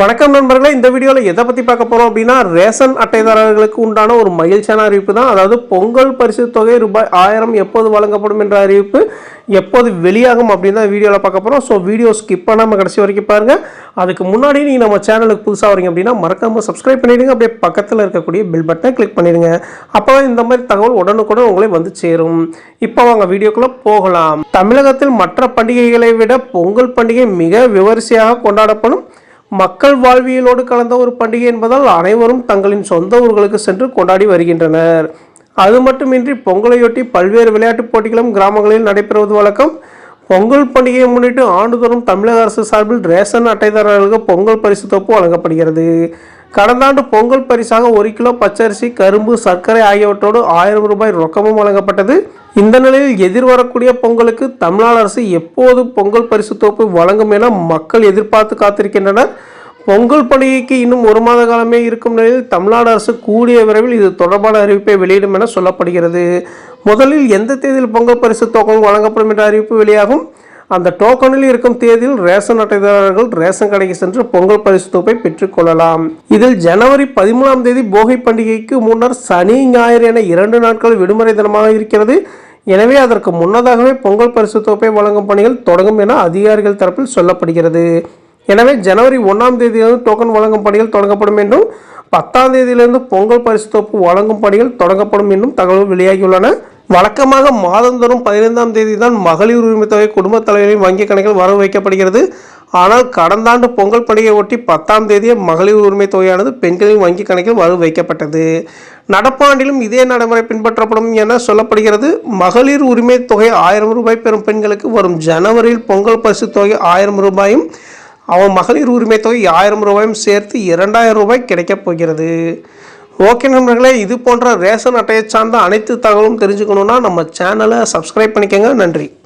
வணக்கம் நண்பர்களே இந்த வீடியோவில் எதை பற்றி பார்க்க போகிறோம் அப்படின்னா ரேஷன் அட்டைதாரர்களுக்கு உண்டான ஒரு மகிழ்ச்சியான அறிவிப்பு தான். அதாவது பொங்கல் பரிசு தொகை ரூபாய் ஆயிரம் எப்போது வழங்கப்படும் என்ற அறிவிப்பு எப்போது வெளியாகும் அப்படின்னு தான் வீடியோவில் பார்க்க போகிறோம் ஸோ வீடியோ ஸ்கிப் பண்ணாமல் கடைசி வரைக்கும் பாருங்கள் அதுக்கு முன்னாடி நீங்கள் நம்ம சேனலுக்கு புதுசாக வரீங்க அப்படின்னா மறக்காமல் சப்ஸ்கிரைப் பண்ணிவிடுங்க அப்படியே பக்கத்தில் இருக்கக்கூடிய பில் பட்டனை கிளிக் பண்ணிடுங்க. அப்போ இந்த மாதிரி தகவல் உடனுக்குடன் உங்களே வந்து சேரும். இப்போ வாங்க வீடியோக்குள்ளே போகலாம். தமிழகத்தில் மற்ற பண்டிகைகளை விட பொங்கல் பண்டிகை மிக விமரிசையாக கொண்டாடப்படும் மக்கள் வாழ்வியலோடு கலந்த ஒரு பண்டிகை என்பதால் அனைவரும் தங்களின் சொந்த ஊர்களுக்கு சென்று கொண்டாடி வருகின்றனர். அது மட்டுமின்றி பொங்கலையொட்டி பல்வேறு விளையாட்டுப் போட்டிகளும் கிராமங்களில் நடைபெறுவது வழக்கம். பொங்கல் பண்டிகையை முன்னிட்டு ஆண்டுதோறும் தமிழக அரசு சார்பில் ரேஷன் அட்டைதாரர்களுக்கு பொங்கல் பரிசு தொப்பு வழங்கப்படுகிறது. கடந்த ஆண்டு பொங்கல் பரிசாக ஒரு கிலோ பச்சரிசி கரும்பு சர்க்கரை ஆகியவற்றோடு ஆயிரம் ரூபாய் ரொக்கமும் வழங்கப்பட்டது. இந்த நிலையில் எதிர்வரக்கூடிய பொங்கலுக்கு தமிழ்நாடு அரசு எப்போது பொங்கல் பரிசு தொகுப்பு வழங்கும் என மக்கள் எதிர்பார்த்து காத்திருக்கின்றனர். பொங்கல் பண்டிகைக்கு இன்னும் ஒரு மாத காலமே இருக்கும் நிலையில் தமிழ்நாடு அரசு கூடிய விரைவில் இது தொடர்பான அறிவிப்பை வெளியிடும் என சொல்லப்படுகிறது. முதலில் எந்த தேதியில் பொங்கல் பரிசு தொகை வழங்கப்படும் என்ற அறிவிப்பு வெளியாகும். அந்த டோக்கனில் இருக்கும் தேதியில் ரேஷன் அட்டைதாரர்கள் ரேஷன் கடைக்கு சென்று பொங்கல் பரிசு தொகை பெற்றுக்கொள்ளலாம் இதில் ஜனவரி பதிமூணாம் தேதி போகி பண்டிகைக்கு முன்னர் சனி ஞாயிறு என இரண்டு நாட்கள் விடுமுறை தினமாக இருக்கிறது. எனவே அதற்கு முன்னதாகவே பொங்கல் பரிசு தொகை வழங்கும் பணிகள் தொடங்கும் என அதிகாரிகள் தரப்பில் சொல்லப்படுகிறது. எனவே ஜனவரி ஒன்றாம் தேதியிலிருந்து டோக்கன் வழங்கும் பணிகள் தொடங்கப்படும் என்றும் பத்தாம் தேதியிலிருந்து பொங்கல் பரிசு தொகுப்பு வழங்கும் பணிகள் தொடங்கப்படும் என்றும் தகவல் வெளியாகியுள்ளன. வழக்கமாக மாதந்தோறும் பதினைந்தாம் தேதி தான் மகளிர் உரிமை தொகை குடும்பத் தலைவரின் வங்கி கணக்கில் வரவு வைக்கப்படுகிறது. ஆனால் கடந்த ஆண்டு பொங்கல் பண்டிகை ஒட்டி பத்தாம் தேதியே மகளிர் உரிமை தொகையானது பெண்களின் வங்கி கணக்கில் வரவு வைக்கப்பட்டது. நடப்பாண்டிலும் இதே நடைமுறை பின்பற்றப்படும் என சொல்லப்படுகிறது. மகளிர் உரிமை தொகை ஆயிரம் ரூபாய் பெறும் பெண்களுக்கு வரும் ஜனவரியில் பொங்கல் பரிசு தொகை ஆயிரம் ரூபாயும் அவன் மகளிர் உரிமை தொகை ஆயிரம் ரூபாயும் சேர்த்து இரண்டாயிரம் ரூபாய் கிடைக்கப் போகிறது. ஓகே நண்பர்களே இது போன்ற ரேஷன் அட்டையை சார்ந்த அனைத்து தகவலும் தெரிஞ்சுக்கணுன்னா நம்ம சேனலை சப்ஸ்கிரைப் பண்ணிக்கோங்க. நன்றி.